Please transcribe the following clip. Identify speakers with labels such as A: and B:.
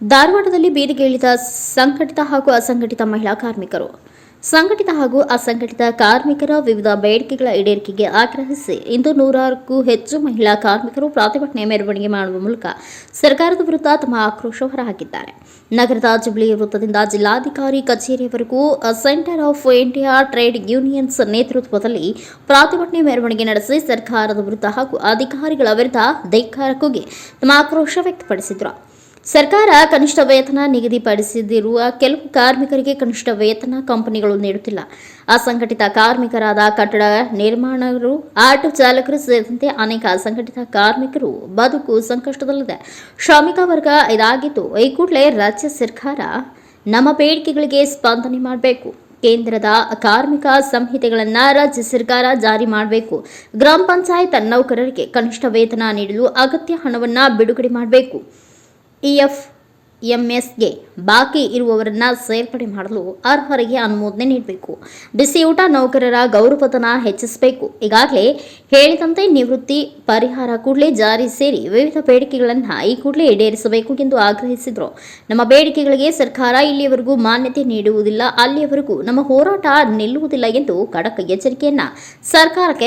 A: ಧಾರವಾಡದಲ್ಲಿ ಬೀದಿಗೆ ಇಳಿದ ಸಂಘಟಿತ ಹಾಗೂ ಅಸಂಘಟಿತ ಮಹಿಳಾ ಕಾರ್ಮಿಕರು. ಸಂಘಟಿತ ಹಾಗೂ ಅಸಂಘಟಿತ ಕಾರ್ಮಿಕರ ವಿವಿಧ ಬೇಡಿಕೆಗಳ ಈಡೇರಿಕೆಗೆ ಆಗ್ರಹಿಸಿ ಇಂದು ನೂರಾರಕ್ಕೂ ಹೆಚ್ಚು ಮಹಿಳಾ ಕಾರ್ಮಿಕರು ಪ್ರತಿಭಟನೆ ಮೆರವಣಿಗೆ ಮಾಡುವ ಮೂಲಕ ಸರ್ಕಾರದ ವಿರುದ್ಧ ತಮ್ಮ ಆಕ್ರೋಶ ಹೊರಹಾಕಿದ್ದಾರೆ. ನಗರದ ಜುಬ್ಲಿ ವೃತ್ತದಿಂದ ಜಿಲ್ಲಾಧಿಕಾರಿ ಕಚೇರಿಯವರೆಗೂ centre of India trade unions ನೇತೃತ್ವದಲ್ಲಿ ಪ್ರತಿಭಟನೆ ಮೆರವಣಿಗೆ ನಡೆಸಿ ಸರ್ಕಾರದ ವಿರುದ್ಧ ಹಾಗೂ ಅಧಿಕಾರಿಗಳ ವಿರುದ್ಧ ಧಿಕ್ಕಾರ ಕೂಗಿ ತಮ್ಮ ಆಕ್ರೋಶ ವ್ಯಕ್ತಪಡಿಸಿದರು. ಸರ್ಕಾರ ಕನಿಷ್ಠ ವೇತನ ನಿಗದಿಪಡಿಸದಿರುವ ಕೆಲವು ಕಾರ್ಮಿಕರಿಗೆ ಕನಿಷ್ಠ ವೇತನ ಕಂಪನಿಗಳು ನೀಡುತ್ತಿಲ್ಲ. ಅಸಂಘಟಿತ ಕಾರ್ಮಿಕರಾದ ಕಟ್ಟಡ ನಿರ್ಮಾಣರು, ಆಟೋ ಚಾಲಕರು ಸೇರಿದಂತೆ ಅನೇಕ ಅಸಂಘಟಿತ ಕಾರ್ಮಿಕರು ಬದುಕು ಸಂಕಷ್ಟದಲ್ಲಿದೆ. ಶ್ರಮಿಕ ವರ್ಗ ಇದಾಗಿದ್ದು, ಈ ಕೂಡಲೇ ರಾಜ್ಯ ಸರ್ಕಾರ ನಮ್ಮ ಬೇಡಿಕೆಗಳಿಗೆ ಸ್ಪಂದನೆ ಮಾಡಬೇಕು. ಕೇಂದ್ರದ ಕಾರ್ಮಿಕ ಸಂಹಿತೆಗಳನ್ನು ರಾಜ್ಯ ಸರ್ಕಾರ ಜಾರಿ ಮಾಡಬೇಕು. ಗ್ರಾಮ ಪಂಚಾಯತ್ ನೌಕರರಿಗೆ ಕನಿಷ್ಠ ವೇತನ ನೀಡಲು ಅಗತ್ಯ ಹಣವನ್ನು ಬಿಡುಗಡೆ ಮಾಡಬೇಕು. ಇಎಫ್ ಎಂಎಸ್ಗೆ ಬಾಕಿ ಇರುವವರನ್ನ ಸೇರ್ಪಡೆ ಮಾಡಲು ಅರ್ಹರಿಗೆ ಅನುಮೋದನೆ ನೀಡಬೇಕು. ಬಿಸಿಯೂಟ ನೌಕರರ ಗೌರವಧನ ಹೆಚ್ಚಿಸಬೇಕು. ಈಗಾಗಲೇ ಹೇಳಿದಂತೆ ನಿವೃತ್ತಿ ಪರಿಹಾರ ಕೂಡಲೇ ಜಾರಿ ಸೇರಿ ವಿವಿಧ ಬೇಡಿಕೆಗಳನ್ನು ಈ ಕೂಡಲೇ ಈಡೇರಿಸಬೇಕು ಎಂದು ಆಗ್ರಹಿಸಿದರು. ನಮ್ಮ ಬೇಡಿಕೆಗಳಿಗೆ ಸರ್ಕಾರ ಇಲ್ಲಿಯವರೆಗೂ ಮಾನ್ಯತೆ ನೀಡುವುದಿಲ್ಲ. ಅಲ್ಲಿಯವರೆಗೂ ನಮ್ಮ ಹೋರಾಟ ನಿಲ್ಲುವುದಿಲ್ಲ ಎಂದು ಖಡಕ್ ಎಚ್ಚರಿಕೆಯನ್ನ ಸರ್ಕಾರಕ್ಕೆ